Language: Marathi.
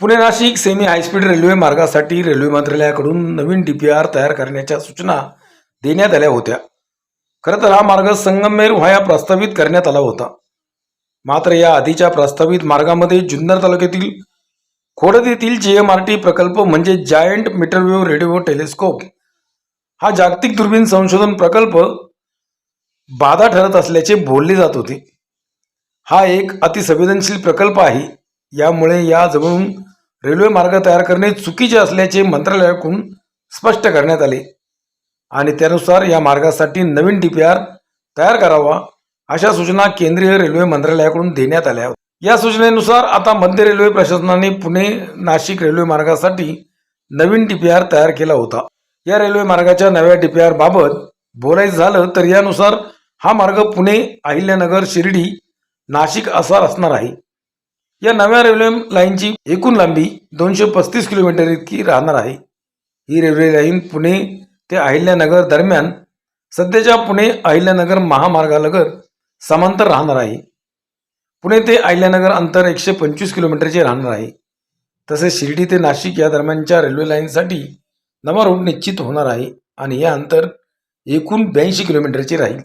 Pune Nashik semi high speed railway मार्गासाठी रेल्वे मंत्रालयाकडून नवीन डी पी आर तयार करण्याच्या सूचना देण्यात आल्या होत्या. खरं तर हा मार्ग संगमनेर व्हाया प्रस्तावित करण्यात आला होता. मात्र या आधीच्या प्रस्तावित मार्गामध्ये जुन्नर तालुक्यातील खोडद येथील जे एम आर टी प्रकल्प म्हणजे जायंट मीटरवेव्ह रेडिओ टेलिस्कोप हा जागतिक दुर्बीण संशोधन प्रकल्प बाधा ठरत असल्याचे बोलले जात होते. हा एक अतिसंवेदनशील प्रकल्प आहे. यामुळे या जवळून रेल्वे मार्ग तयार करणे चुकीचे असल्याचे मंत्रालयाकडून स्पष्ट करण्यात आले. आणि त्यानुसार या मार्गासाठी नवीन डी पी आर तयार करावा अशा सूचना केंद्रीय रेल्वे मंत्रालयाकडून देण्यात आल्या. या सूचनेनुसार आता मध्य रेल्वे प्रशासनाने पुणे नाशिक रेल्वे मार्गासाठी नवीन डी पी आर तयार केला होता. या रेल्वे मार्गाच्या नव्या डी पी आर बाबत बोलायचं झालं तर यानुसार हा मार्ग पुणे अहिल्यानगर शिर्डी नाशिक असा असणार आहे. या नव्या रेल्वे लाईनची एकूण लांबी दोनशे पस्तीस किलोमीटर इतकी राहणार आहे. ही रेल्वे लाईन पुणे ते अहिल्यानगर दरम्यान सध्याच्या पुणे अहिल्यानगर महामार्गालगत समांतर राहणार आहे. पुणे ते अहिल्यानगर अंतर एकशे पंचवीस किलोमीटरचे राहणार आहे. तसेच शिर्डी ते नाशिक या दरम्यानच्या रेल्वे लाईनसाठी नवा रूट निश्चित होणार आहे आणि हे अंतर एकूण ब्याऐंशी किलोमीटरचे राहील.